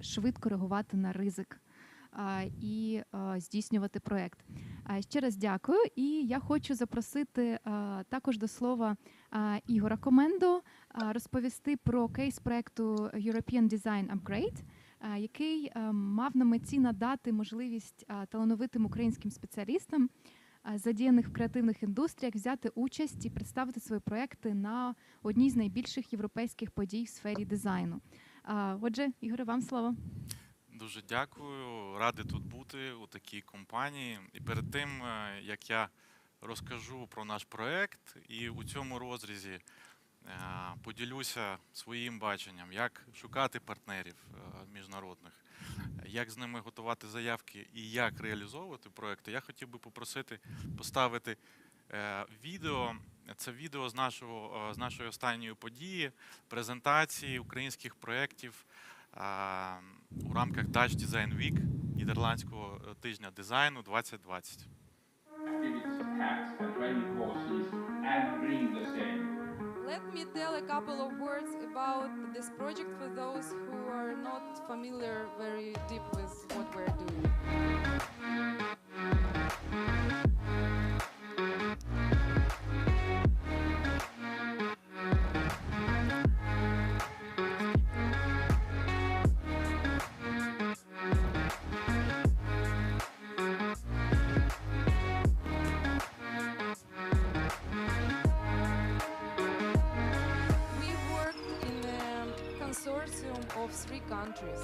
швидко реагувати на ризик і здійснювати проект. А, Ще раз дякую. І я хочу запросити також до слова Ігора Комендо розповісти про кейс проекту European Design Upgrade, який мав на меті надати можливість талановитим українським спеціалістам, задіяних в креативних індустріях, взяти участь і представити свої проекти на одній з найбільших європейських подій в сфері дизайну. Отже, Ігоре, вам слово. Дуже дякую, радий тут бути у такій компанії. І перед тим, е, як я розкажу про наш проект, і у цьому розрізі е, поділюся своїм баченням, як шукати партнерів е, міжнародних, як з ними готувати заявки і як реалізовувати проекти, я хотів би попросити поставити відео. Це відео з нашого е, з нашої останньої події, презентації українських проєктів у рамках Dutch Design Week нідерландського е, тижня дизайну 2020. activities, hacks, and training courses, and bring the same. Let me tell a couple of words about this project for those who are not familiar very deep with what we're doing. Of three countries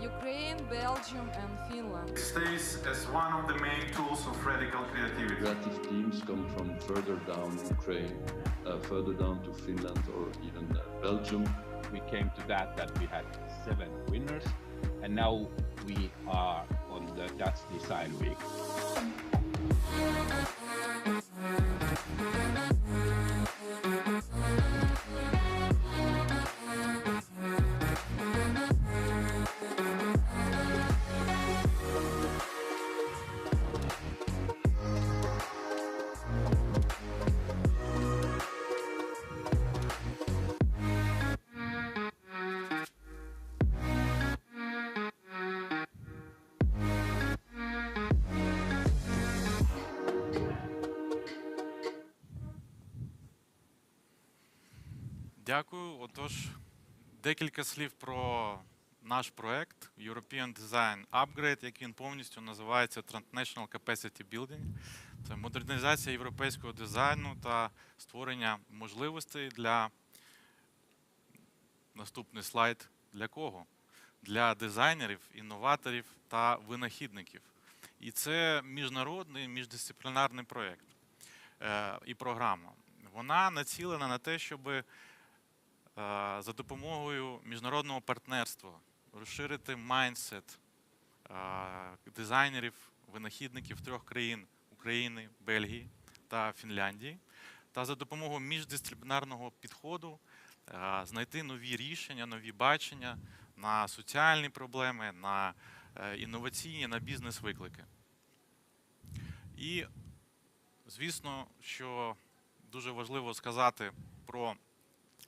Ukraine, Belgium, and Finland. It stays as one of the main tools of radical creativity. Creative teams come from further down Ukraine, uh, further down to Finland or even uh, Belgium. we came to that that we had seven winners and now we are on the Dutch Design Week. Отож, декілька слів про наш проект European Design Upgrade, як він повністю називається Transnational Capacity Building. Це модернізація європейського дизайну та створення можливостей для наступний слайд. Для кого? Для дизайнерів, інноваторів та винахідників. І це міжнародний міждисциплінарний проєкт е, і програма. Вона націлена на те, щоб е, за допомогою міжнародного партнерства розширити майндсет е, дизайнерів, винахідників трьох країн України, Бельгії та Фінляндії, та за допомогою міждисциплінарного підходу е, знайти нові рішення, нові бачення на соціальні проблеми, на е, інноваційні, на бізнес-виклики. І, звісно, що дуже важливо сказати про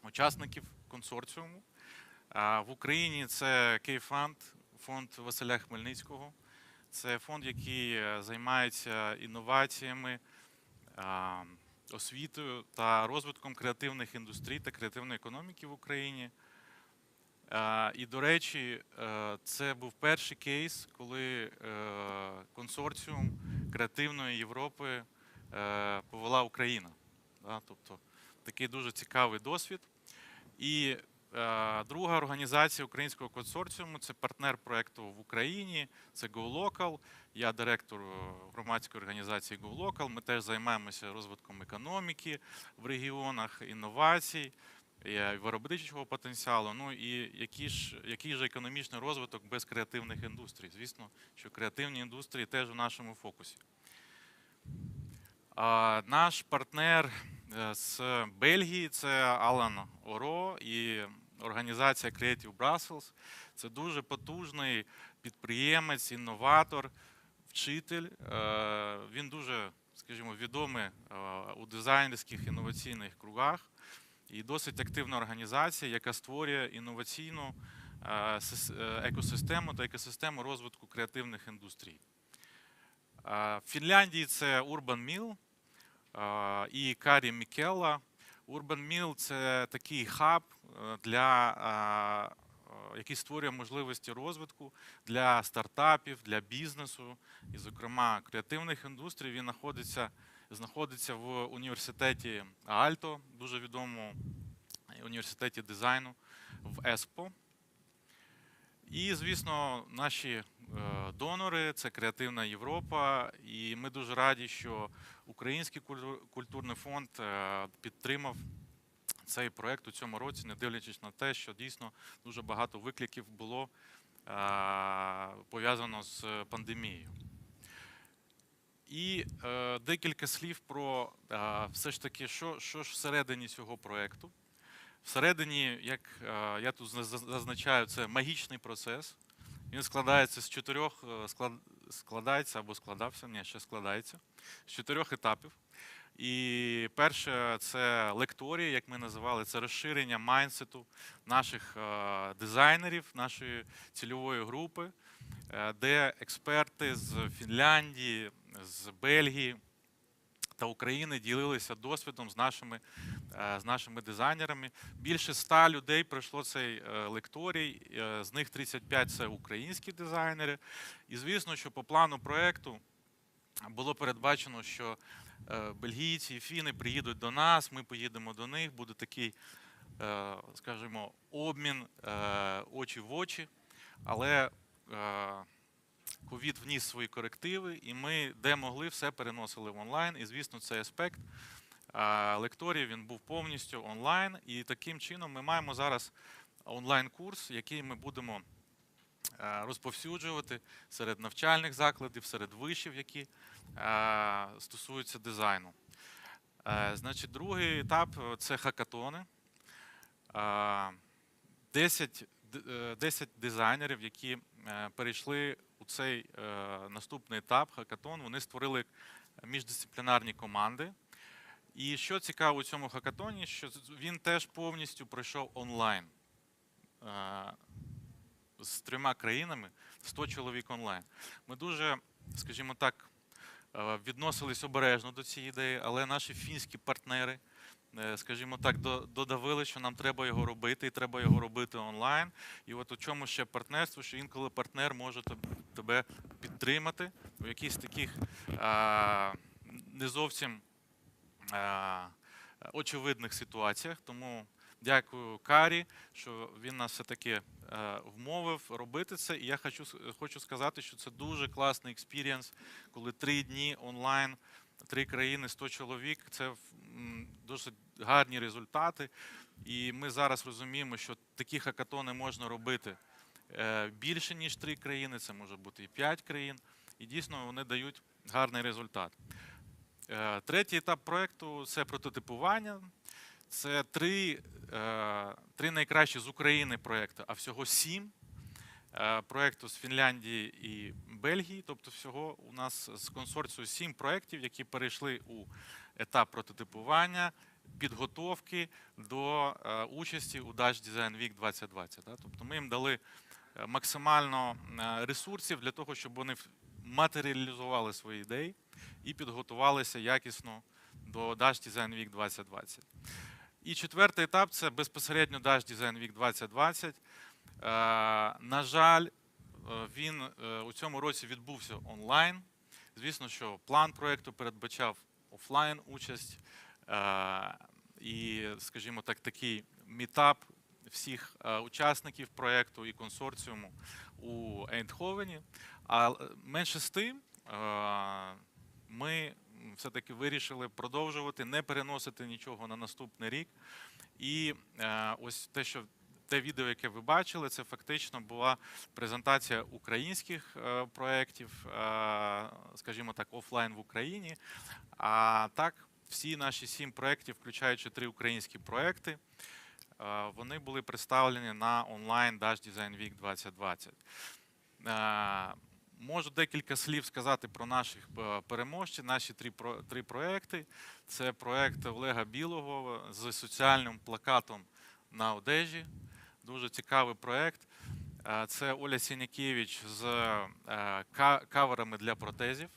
учасників консорціуму. В Україні це Київфонд, фонд Василя Хмельницького. Це фонд, який е, займається інноваціями, освітою та розвитком креативних індустрій та креативної економіки в Україні. І, до речі, е, це був перший кейс, коли е, консорціум креативної Європи повела Україна. Тобто такий дуже цікавий досвід. І е, друга організація українського консорціуму це партнер проєкту в Україні, це GoLocal. Я директор е, громадської організації GoLocal. Ми теж займаємося розвитком економіки в регіонах, інновацій, е, виробничого потенціалу. Ну і який ж, який же економічний розвиток без креативних індустрій? Звісно, що креативні індустрії теж у нашому фокусі. А, Наш партнер е, з Бельгії це Алан Оро і організація Creative Brussels. Це дуже потужний підприємець, інноватор, вчитель. Е, Він дуже, скажімо, відомий е, у дизайнерських інноваційних кругах і досить активна організація, яка створює інноваційну е, сис- е, екосистему та екосистему розвитку креативних індустрій. Е, В Фінляндії це Urban Mill е, і Карі Мікелла. Urban Mill – це такий хаб е, для е, е, який створює можливості розвитку для стартапів, для бізнесу, і, зокрема, креативних індустрій. Він знаходиться, знаходиться в університеті Альто, дуже відомому університеті дизайну в Еспо. І, звісно, наші е, донори це Креативна Європа. І ми дуже раді, що Український культурний фонд е, підтримав цей проект у цьому році, не дивлячись на те, що дійсно дуже багато викликів було е, пов'язано з пандемією. І е, декілька слів про е, все ж таки, що, що ж всередині цього проекту. Всередині, як е, я тут зазначаю, це магічний процес. Він складається з чотирьох е, склад, складається або складався, ні, ще складається з чотирьох етапів. І перше це лекторії, як ми називали, це розширення майнсету наших е, дизайнерів, нашої цільової групи, е, де експерти з Фінляндії, з Бельгії та України ділилися досвідом з нашими, е, з нашими дизайнерами. Більше ста людей пройшло цей е, лекторій, е, з них 35 це українські дизайнери. І звісно, що по плану проекту було передбачено, що бельгійці і фіни приїдуть до нас, ми поїдемо до них, буде такий, скажімо, обмін очі в очі. Але ковід вніс свої корективи, і ми, де могли, все переносили в онлайн. І, звісно, цей аспект лекторії він був повністю онлайн. І таким чином ми маємо зараз онлайн-курс, який ми будемо розповсюджувати серед навчальних закладів, серед вишів, які стосуються дизайну. Значить, другий етап це хакатони. Е, 10, е, 10 дизайнерів, які е, перейшли цей е, наступний етап хакатон, вони створили міждисциплінарні команди. І що цікаво у цьому хакатоні, що він теж повністю пройшов онлайн. Е, З трьома країнами 100 чоловік онлайн. Ми дуже, скажімо так, е, відносились обережно до цієї ідеї, але наші фінські партнери, скажімо так, до- додавили, що нам треба його робити, і треба його робити онлайн. І от у чому ще партнерство, що інколи партнер може тебе підтримати у якихось таких а, не зовсім а, очевидних ситуаціях. Тому дякую Карі, що він нас все-таки е, вмовив робити це. І я хочу, хочу сказати, що це дуже класний експірієнс, коли три дні онлайн, три країни, 100 чоловік. Це досить гарні результати. І ми зараз розуміємо, що такі хакатони можна робити е, більше, ніж три країни, це може бути і п'ять країн. І дійсно вони дають гарний результат. Е, Третій етап проєкту це прототипування. Це три, е, три найкращі з України проєкти, а всього сім проєкту з Фінляндії і Бельгії. Тобто, всього у нас з консорцією сім проєктів, які перейшли у етап прототипування, підготовки до е, участі у Dutch Design Week 2020. Тобто ми їм дали е, максимально е, ресурсів для того, щоб вони матеріалізували свої ідеї і підготувалися якісно до Dutch Design Week 2020. І четвертий етап це безпосередньо Dutch Design Week 2020. Е, На жаль, е, він е, у цьому році відбувся онлайн. Звісно, що план проєкту передбачав офлайн участь і, скажімо так, такий мітап всіх учасників проєкту і консорціуму у Ейндховені. А менше з тим, ми все-таки вирішили продовжувати, не переносити нічого на наступний рік. І ось те, що те відео, яке ви бачили, це фактично була презентація українських е, проєктів, е, скажімо так, офлайн в Україні. А так, всі наші сім проєктів, включаючи три українські проєкти, е, вони були представлені на онлайн Dash Design Week 2020. Е, Можу декілька слів сказати про наших переможців. Наші три, три проекти. Це проект Олега Білого з соціальним плакатом на одежі. Дуже цікавий проект. Е, Це Оля Сінякевич з е, каверами для протезів,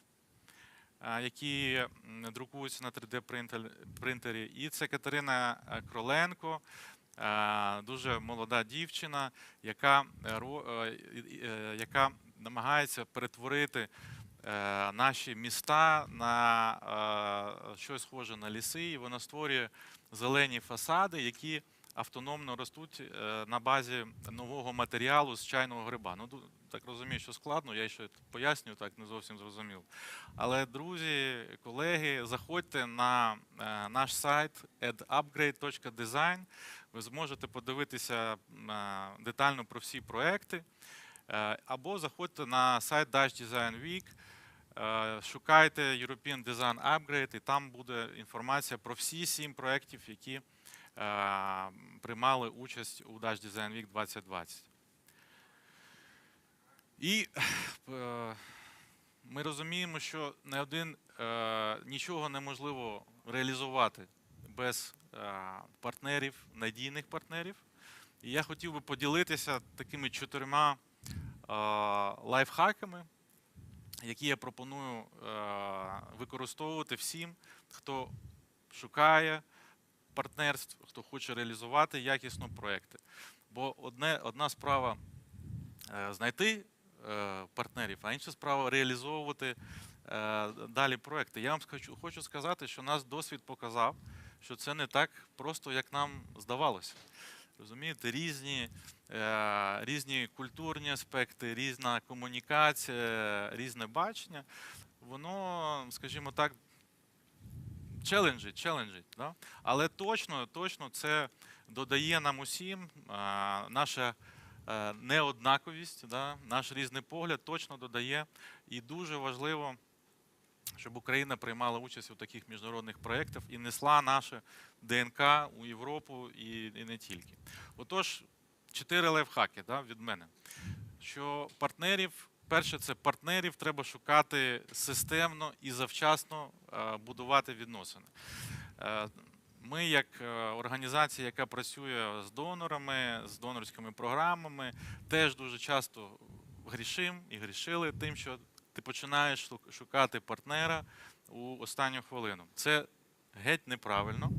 е, які друкуються на 3D-принтері. І це Катерина Кроленко, дуже молода дівчина, яка, яка намагається перетворити наші міста на щось схоже на ліси, і вона створює зелені фасади, які автономно ростуть е, на базі нового матеріалу з чайного гриба. Ну, так розумію, що складно, я ще пояснюю, так не зовсім зрозуміло. Але, друзі, колеги, заходьте на е, наш сайт edupgrade.design. Ви зможете подивитися е, детально про всі проекти. Або заходьте на сайт Dash Design Week, шукайте European Design Upgrade, і там буде інформація про всі сім проєктів, які приймали участь у Dash Design Week 2020. І е, ми розуміємо, що не один е, нічого неможливо реалізувати без е, партнерів, надійних партнерів. І я хотів би поділитися такими чотирма е, лайфхаками, які я пропоную е, використовувати всім, хто шукає партнерств, хто хоче реалізувати якісно проекти. Бо одне, одна справа е, знайти е, партнерів, а інша справа реалізовувати е, далі проекти. Я вам хочу, сказати, що наш досвід показав, що це не так просто, як нам здавалося. Розумієте, різні, різні культурні аспекти, різна комунікація, різне бачення, воно, скажімо так, челенджить, челенджить. Да? Але точно, точно це додає нам усім е, наша е, неоднаковість, да? наш різний погляд точно додає. І дуже важливо, щоб Україна приймала участь у таких міжнародних проєктах і несла наше ДНК у Європу і, і не тільки. Отож, чотири лайфхаки да, від мене. Що партнерів, перше, це партнерів треба шукати системно і завчасно е, будувати відносини. Е, Ми, як е, організація, яка працює з донорами, з донорськими програмами, теж дуже часто грішим і грішили тим, що ти починаєш шукати партнера у останню хвилину. Це геть неправильно.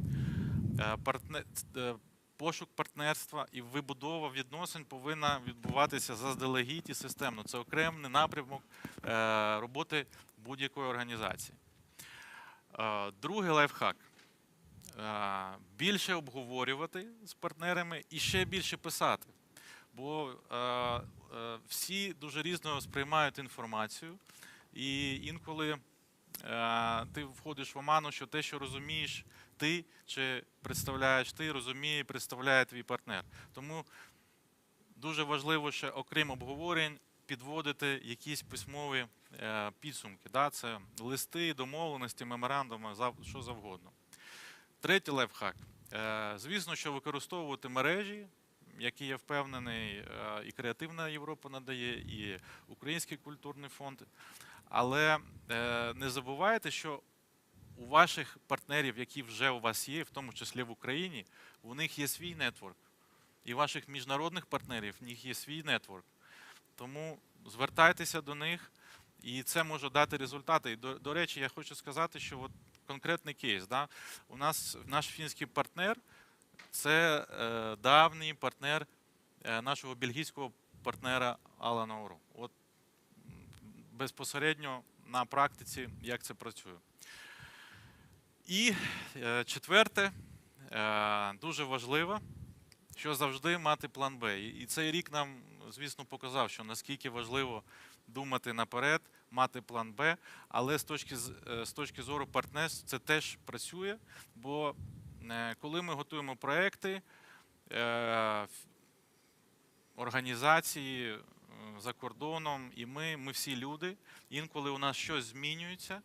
Пошук партнерства і вибудова відносин повинна відбуватися заздалегідь і системно. Це окремий напрямок е, роботи будь-якої організації. Е, Другий лайфхак. Е, Більше обговорювати з партнерами і ще більше писати. Бо всі дуже різно сприймають інформацію, і інколи ти входиш в оману, що те, що розумієш ти чи представляєш ти, розуміє представляє твій партнер. Тому дуже важливо ще, окрім обговорень, підводити якісь письмові е, підсумки. Да? Це листи, домовленості, меморандуми, зав- що завгодно. Третій лайфхак. Е, Звісно, що використовувати мережі, які я впевнений, е, і Креативна Європа надає, і Український культурний фонд. Але е, не забувайте, що у ваших партнерів, які вже у вас є, в тому числі в Україні, у них є свій нетворк. І ваших міжнародних партнерів в них є свій нетворк. Тому звертайтеся до них, і це може дати результати. І до, до речі, я хочу сказати, що от конкретний кейс. Да? У нас наш фінський партнер це е, давній партнер е, нашого бельгійського партнера Алана Ору. От безпосередньо на практиці, як це працює. І е, четверте, е, дуже важливо, що завжди мати план Б. І цей рік нам, звісно, показав, що наскільки важливо думати наперед, мати план Б, але з точки, з, е, точки зору партнерств це теж працює, бо коли ми готуємо проекти, організації за кордоном, і ми, ми всі люди, інколи у нас щось змінюється,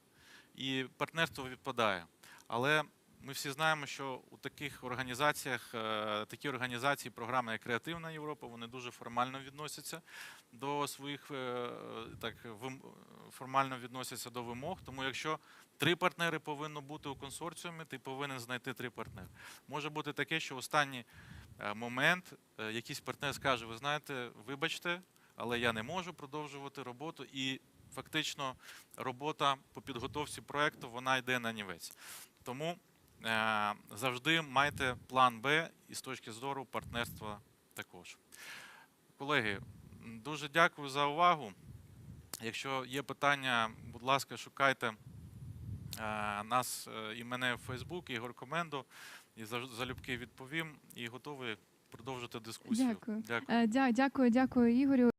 і партнерство відпадає. Але ми всі знаємо, що у таких організаціях, е, такі організації, програми, як Креативна Європа, вони дуже формально відносяться до своїх е, так формально відносяться до вимог. Тому якщо три партнери повинно бути у консорціумі, ти повинен знайти три партнери. Може бути таке, що останні е, момент якийсь партнер скаже: ви знаєте, вибачте, але я не можу продовжувати роботу, і фактично робота по підготовці проекту вона йде на нівець. Тому е, завжди майте план Б і з точки зору партнерства також. Колеги, дуже дякую за увагу. Якщо є питання, будь ласка, шукайте е, нас е, і мене в Facebook, Ігор Коменду, і залюбки відповім і готовий продовжити дискусію. Дякую. Дякую. Е, Дякую, дякую, Ігорю.